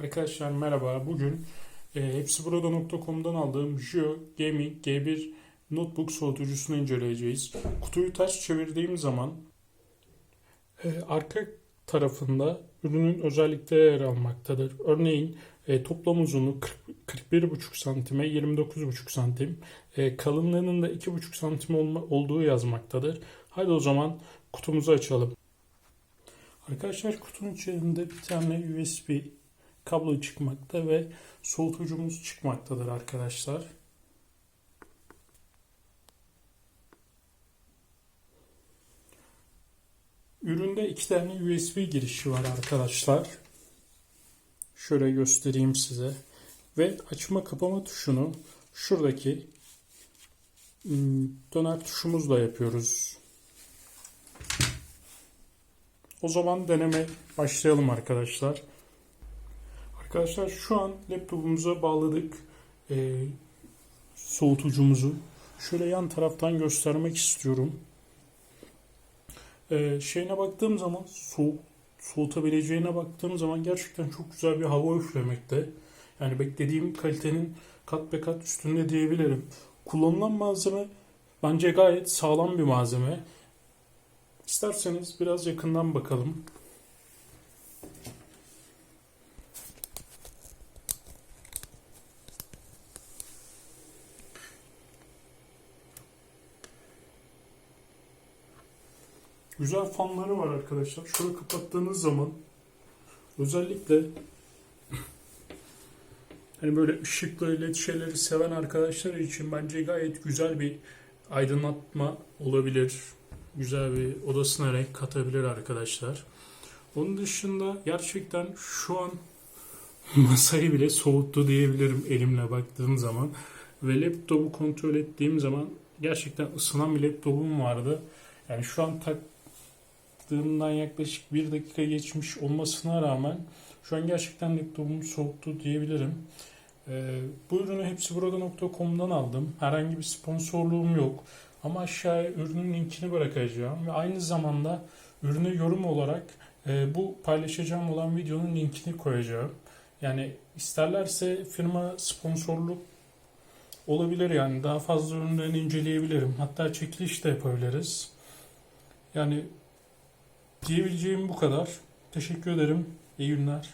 Arkadaşlar merhaba. Bugün e, hepsiburada.com'dan aldığım Jio Gaming G1 notebook soğutucusunu inceleyeceğiz. Kutuyu ters çevirdiğim zaman e, arka tarafında ürünün özellikleri yer almaktadır. Örneğin e, toplam uzunluğu 40 41,5 santime 29,5 santim. E, kalınlığının da 2,5 santim olma, olduğu yazmaktadır. Hadi o zaman kutumuzu açalım. Arkadaşlar kutunun içerisinde bir tane USB kablo çıkmakta ve soğutucumuz çıkmaktadır arkadaşlar. Üründe iki tane USB girişi var arkadaşlar. Şöyle göstereyim size. Ve açma kapama tuşunu şuradaki ım, döner tuşumuzla yapıyoruz. O zaman deneme başlayalım arkadaşlar. Arkadaşlar şu an laptopumuza bağladık e, soğutucumuzu. Şöyle yan taraftan göstermek istiyorum. E, şeyine baktığım zaman soğuk soğutabileceğine baktığım zaman gerçekten çok güzel bir hava üflemekte. Yani beklediğim kalitenin kat be kat üstünde diyebilirim. Kullanılan malzeme bence gayet sağlam bir malzeme. İsterseniz biraz yakından bakalım. Güzel fanları var arkadaşlar. Şöyle kapattığınız zaman özellikle hani böyle ışıklı led şeyleri seven arkadaşlar için bence gayet güzel bir aydınlatma olabilir. Güzel bir odasına renk katabilir arkadaşlar. Onun dışında gerçekten şu an masayı bile soğuttu diyebilirim elimle baktığım zaman. Ve laptopu kontrol ettiğim zaman gerçekten ısınan bir laptopum vardı. Yani şu an taktığımdan yaklaşık bir dakika geçmiş olmasına rağmen şu an gerçekten laptopumu soğuttu diyebilirim. Ee, bu ürünü hepsiburada.com'dan aldım. Herhangi bir sponsorluğum yok. Ama aşağıya ürünün linkini bırakacağım. Ve aynı zamanda ürünü yorum olarak e, bu paylaşacağım olan videonun linkini koyacağım. Yani isterlerse firma sponsorluk olabilir yani daha fazla ürünlerini inceleyebilirim. Hatta çekiliş de yapabiliriz. Yani diyebileceğim bu kadar. Teşekkür ederim. İyi günler.